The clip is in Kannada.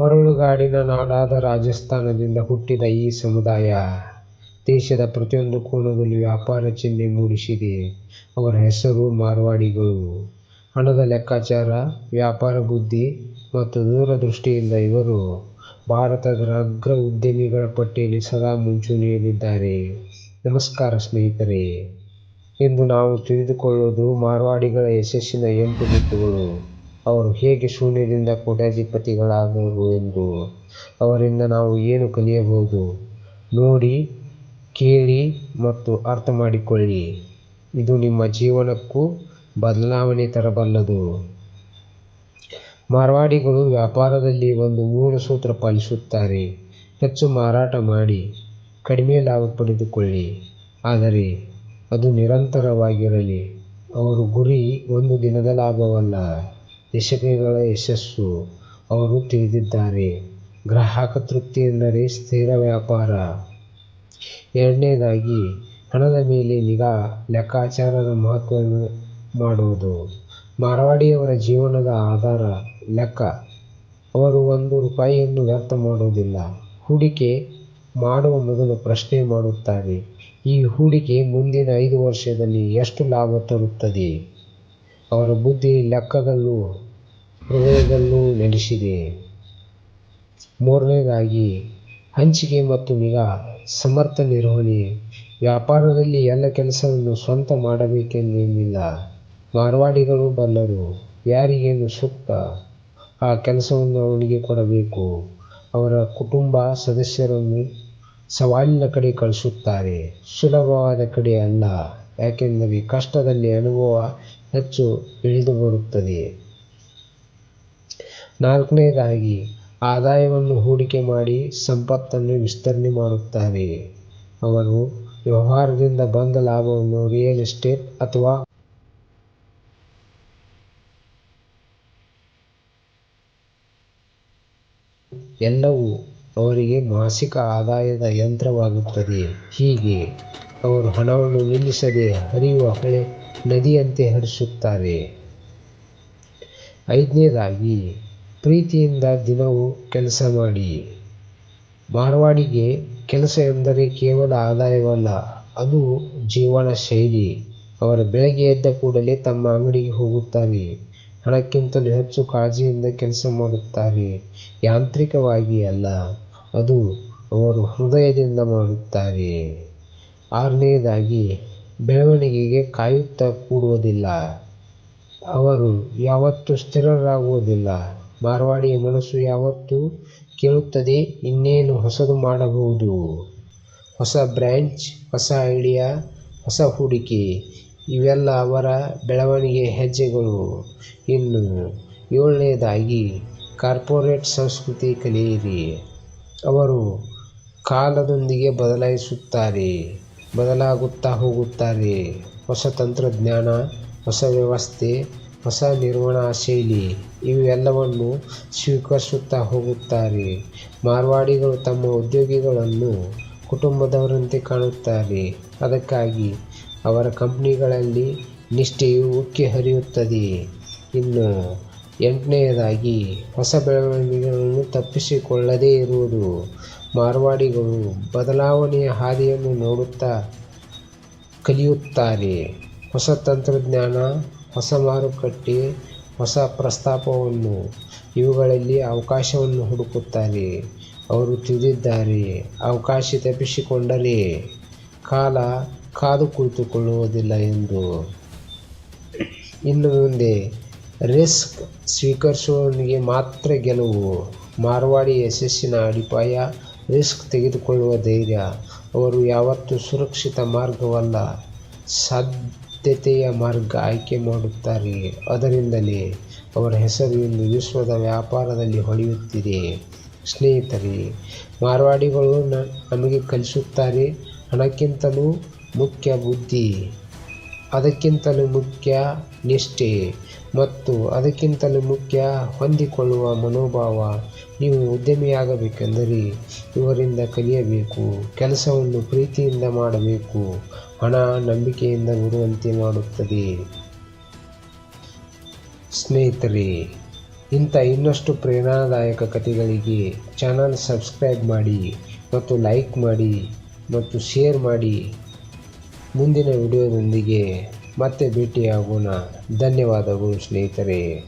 ಮರಳುಗಾಡಿನ ನಾಡಾದ ರಾಜಸ್ಥಾನದಿಂದ ಹುಟ್ಟಿದ ಈ ಸಮುದಾಯ ದೇಶದ ಪ್ರತಿಯೊಂದು ಕೋಣದಲ್ಲಿ ವ್ಯಾಪಾರ ಚಿಹ್ನೆ ಮೂಡಿಸಿದೆ. ಅವರ ಹೆಸರು ಮಾರ್ವಾಡಿಗಳು. ಹಣದ ಲೆಕ್ಕಾಚಾರ, ವ್ಯಾಪಾರ ಬುದ್ಧಿ ಮತ್ತು ದೂರದೃಷ್ಟಿಯಿಂದ ಇವರು ಭಾರತದ ಅಗ್ರ ಉದ್ಯಮಿಗಳ ಪಟ್ಟಿಯಲ್ಲಿ ಸದಾ ಮುಂಚೂಣಿಯಲ್ಲಿದ್ದಾರೆ. ನಮಸ್ಕಾರ ಸ್ನೇಹಿತರೆ, ಇಂದು ನಾವು ತಿಳಿದುಕೊಳ್ಳೋದು ಮಾರ್ವಾಡಿಗಳ ಯಶಸ್ಸಿನ ಎಂಟು ಗುಟ್ಟುಗಳು. ಅವರು ಹೇಗೆ ಶೂನ್ಯದಿಂದ ಕೋಟ್ಯಾಧಿಪತಿಗಳಾದರು ಎಂದು. ಅವರಿಂದ ನಾವು ಏನು ಕಲಿಯಬಹುದು? ನೋಡಿ, ಕೇಳಿ ಮತ್ತು ಅರ್ಥಮಾಡಿಕೊಳ್ಳಿ. ಇದು ನಿಮ್ಮ ಜೀವನಕ್ಕೂ ಬದಲಾವಣೆ ತರಬಲ್ಲದು. ಮಾರ್ವಾಡಿಗಳು ವ್ಯಾಪಾರದಲ್ಲಿ ಒಂದು ಮೂಲ ಸೂತ್ರ ಪಾಲಿಸುತ್ತಾರೆ. ಹೆಚ್ಚು ಮಾರಾಟ ಮಾಡಿ, ಕಡಿಮೆ ಲಾಭ ಪಡೆದುಕೊಳ್ಳಿ. ಆದರೆ ಅದು ನಿರಂತರವಾಗಿರಲಿ. ಅವರು ಗುರಿ ಒಂದು ದಿನದ ಲಾಭವಲ್ಲ, ದಶಕಗಳ ಯಶಸ್ಸು. ಅವರು ತಿಳಿದಿದ್ದಾರೆ, ಗ್ರಾಹಕ ತೃಪ್ತಿ ಎಂದರೆ ಸ್ಥಿರ ವ್ಯಾಪಾರ. ಎರಡನೇದಾಗಿ ಹಣದ ಮೇಲೆ ನಿಗಾ, ಲೆಕ್ಕಾಚಾರದ ಮಹತ್ವವನ್ನು ಮಾಡುವುದು ಮಾರ್ವಾಡಿಯವರ ಜೀವನದ ಆಧಾರ ಲೆಕ್ಕ. ಅವರು ಒಂದು ರೂಪಾಯಿಯನ್ನು ವ್ಯರ್ಥ ಮಾಡುವುದಿಲ್ಲ ಹೂಡಿಕೆ ಮಾಡುವ ಮೊದಲು ಪ್ರಶ್ನೆ ಮಾಡುತ್ತಾರೆ, ಈ ಹೂಡಿಕೆ ಮುಂದಿನ ಐದು ವರ್ಷದಲ್ಲಿ ಎಷ್ಟು ಲಾಭ ತರುತ್ತದೆ? ಅವರ ಬುದ್ಧಿ ಲೆಕ್ಕದಲ್ಲೂ ಹೃದಯದಲ್ಲೂ ನೆಲೆಸಿದೆ. ಮೂರನೇದಾಗಿ ಹಂಚಿಕೆ ಮತ್ತು ನಿಗಾ, ಸಮರ್ಥ ನಿರ್ವಹಣೆ. ವ್ಯಾಪಾರದಲ್ಲಿ ಎಲ್ಲ ಕೆಲಸವನ್ನು ಸ್ವಂತ ಮಾಡಬೇಕೆಂದೇನಿಲ್ಲ. ಮಾರ್ವಾಡಿಗಳು ಬಲ್ಲರು, ಯಾರಿಗೇನು ಸೂಕ್ತ, ಆ ಕೆಲಸವನ್ನು ಅವನಿಗೆ ಕೊಡಬೇಕು. ಅವರ ಕುಟುಂಬ ಸದಸ್ಯರನ್ನು ಸವಾಲಿನ ಕಡೆ ಕಳಿಸುತ್ತಾರೆ ಸುಲಭವಾದ ಕಡೆ ಅಲ್ಲ. ಯಾಕೆಂದರೆ ಕಷ್ಟದಲ್ಲಿ ಅನುಭವ ಹೆಚ್ಚು ತಿಳಿದುಬರುತ್ತದೆ. ನಾಲ್ಕನೇದಾಗಿ, ಆದಾಯವನ್ನು ಹೂಡಿಕೆ ಮಾಡಿ ಸಂಪತ್ತನ್ನು ವಿಸ್ತರಣೆ ಮಾಡುತ್ತಾರೆ. ಅವರು ವ್ಯವಹಾರದಿಂದ ಬಂದ ಲಾಭವನ್ನು ರಿಯಲ್ ಎಸ್ಟೇಟ್ ಅಥವಾ ಎಲ್ಲವೂ ಅವರಿಗೆ ಮಾಸಿಕ ಆದಾಯದ ಯಂತ್ರವಾಗುತ್ತದೆ. ಹೀಗೆ, ಅವರು ಹಣವನ್ನು ನಿಲ್ಲಿಸದೆ ಹರಿಯುವ ನದಿಯಂತೆ ಹರಿಸುತ್ತಾರೆ. ಐದನೇದಾಗಿ ಪ್ರೀತಿಯಿಂದ ದಿನವೂ ಕೆಲಸ ಮಾಡಿ. ಮಾರ್ವಾಡಿಗೆ ಕೆಲಸ ಎಂದರೆ ಕೇವಲ ಆದಾಯವಲ್ಲ, ಅದು ಜೀವನ ಶೈಲಿ. ಅವರು ಬೆಳಗ್ಗೆ ಎದ್ದ ಕೂಡಲೇ ತಮ್ಮ ಅಂಗಡಿಗೆ ಹೋಗುತ್ತಾರೆ. ಹಣಕ್ಕಿಂತಲೂ ಹೆಚ್ಚು ಕಾಳಜಿಯಿಂದ ಕೆಲಸ ಮಾಡುತ್ತಾರೆ. ಯಾಂತ್ರಿಕವಾಗಿ ಅಲ್ಲ, ಅದು ಅವರು ಹೃದಯದಿಂದ ಮಾಡುತ್ತಾರೆ. ಆರನೆಯದಾಗಿ, ಬೆಳವಣಿಗೆಗೆ ಕಾಯುತ್ತಾ ಕೂಡುವುದಿಲ್ಲ. ಅವರು ಯಾವತ್ತೂ ಸ್ಥಿರರಾಗುವುದಿಲ್ಲ. ಮಾರ್ವಾಡಿಯ ಮನಸ್ಸು ಯಾವತ್ತೂ ಕೇಳುತ್ತದೆ, ಇನ್ನೇನು ಹೊಸದು ಮಾಡಬಹುದು. ಹೊಸ ಬ್ರ್ಯಾಂಚ್ ಹೊಸ ಐಡಿಯಾ, ಹೊಸ ಹೂಡಿಕೆ ಇವೆಲ್ಲ ಅವರ ಬೆಳವಣಿಗೆಯ ಹೆಜ್ಜೆಗಳು. ಇನ್ನು ಏಳನೆಯದಾಗಿ, ಕಾರ್ಪೊರೇಟ್ ಸಂಸ್ಕೃತಿ ಕಲಿಯಿರಿ. ಅವರು ಕಾಲದೊಂದಿಗೆ ಬದಲಾಗುತ್ತಾರೆ, ಬದಲಾಗುತ್ತಾ ಹೋಗುತ್ತಾರೆ. ಹೊಸ ತಂತ್ರಜ್ಞಾನ, ಹೊಸ ವ್ಯವಸ್ಥೆ, ಹೊಸ ನಿರ್ವಹಣಾ ಶೈಲಿ ಇವೆಲ್ಲವನ್ನು ಸ್ವೀಕರಿಸುತ್ತಾ ಹೋಗುತ್ತಾರೆ. ಮಾರ್ವಾಡಿಗಳು ತಮ್ಮ ಉದ್ಯೋಗಿಗಳನ್ನು ಕುಟುಂಬದವರಂತೆ ಕಾಣುತ್ತಾರೆ. ಅದಕ್ಕಾಗಿ ಅವರ ಕಂಪ್ನಿಗಳಲ್ಲಿ ನಿಷ್ಠೆಯು ಉಕ್ಕಿ ಹರಿಯುತ್ತದೆ. ಇನ್ನು ಎಂಟನೆಯದಾಗಿ, ಹೊಸ ಬೆಳವಣಿಗೆಗಳನ್ನು ತಪ್ಪಿಸಿಕೊಳ್ಳದೇ ಇರುವುದು. ಮಾರ್ವಾಡಿಗಳು ಬದಲಾವಣೆಯ ಹಾದಿಯನ್ನು ನೋಡುತ್ತಾ ಕಲಿಯುತ್ತಾರೆ. ಹೊಸ ತಂತ್ರಜ್ಞಾನ, ಹೊಸ ಮಾರುಕಟ್ಟೆ, ಹೊಸ ಪ್ರಸ್ತಾಪವನ್ನು ಇವುಗಳಲ್ಲಿ ಅವಕಾಶವನ್ನು ಹುಡುಕುತ್ತಾರೆ. ಅವರು ತಿಳಿದಿದ್ದಾರೆ, ಅವಕಾಶ ತಪ್ಪಿಸಿಕೊಂಡರೆ ಕಾಲ ಕಾದು ಕುಳಿತುಕೊಳ್ಳುವುದಿಲ್ಲ ಎಂದು. ಇನ್ನು ಮುಂದೆ ರಿಸ್ಕ್ ಸ್ವೀಕರಿಸುವವನಿಗೆ ಮಾತ್ರ ಗೆಲುವು. ಮಾರ್ವಾಡಿ ಯಶಸ್ಸಿನ ಅಡಿಪಾಯ ರಿಸ್ಕ್ ತೆಗೆದುಕೊಳ್ಳುವ ಧೈರ್ಯ. ಅವರು ಯಾವತ್ತೂ ಸುರಕ್ಷಿತ ಮಾರ್ಗವಲ್ಲ, ಸಾಧ್ಯತೆಯ ಮಾರ್ಗ ಆಯ್ಕೆ ಮಾಡುತ್ತಾರೆ. ಅದರಿಂದಲೇ ಅವರ ಹೆಸರು ಇಂದು ವಿಶ್ವದ ವ್ಯಾಪಾರದಲ್ಲಿ ಹೊಳೆಯುತ್ತಿದೆ. ಸ್ನೇಹಿತರೆ, ಮಾರ್ವಾಡಿಗಳು ನಮಗೆ ಕಲಿಸುತ್ತಾರೆ, ಹಣಕ್ಕಿಂತಲೂ ಮುಖ್ಯ ಬುದ್ಧಿ, ಅದಕ್ಕಿಂತಲೂ ಮುಖ್ಯ ನಿಷ್ಠೆ ಮತ್ತು ಅದಕ್ಕಿಂತಲೂ ಮುಖ್ಯ ಹೊಂದಿಕೊಳ್ಳುವ ಮನೋಭಾವ. ನೀವು ಉದ್ಯಮಿಯಾಗಬೇಕೆಂದರೆ ಇವರಿಂದ ಕಲಿಯಬೇಕು. ಕೆಲಸವನ್ನು ಪ್ರೀತಿಯಿಂದ ಮಾಡಬೇಕು. ಹಣ ನಂಬಿಕೆಯಿಂದ ಬರುವಂತೆ ಮಾಡುತ್ತದೆ. ಸ್ನೇಹಿತರೆ, ಇಂಥ ಇನ್ನಷ್ಟು ಪ್ರೇರಣಾದಾಯಕ ಕಥೆಗಳಿಗೆ ಚಾನಲ್ ಸಬ್ಸ್ಕ್ರೈಬ್ ಮಾಡಿ ಮತ್ತು ಲೈಕ್ ಮಾಡಿ ಮತ್ತು ಶೇರ್ ಮಾಡಿ ಮುಂದಿನ ವಿಡಿಯೋದೊಂದಿಗೆ ಮತ್ತೆ ಭೇಟಿಯಾಗೋಣ. ಧನ್ಯವಾದಗಳು ಸ್ನೇಹಿತರೆ.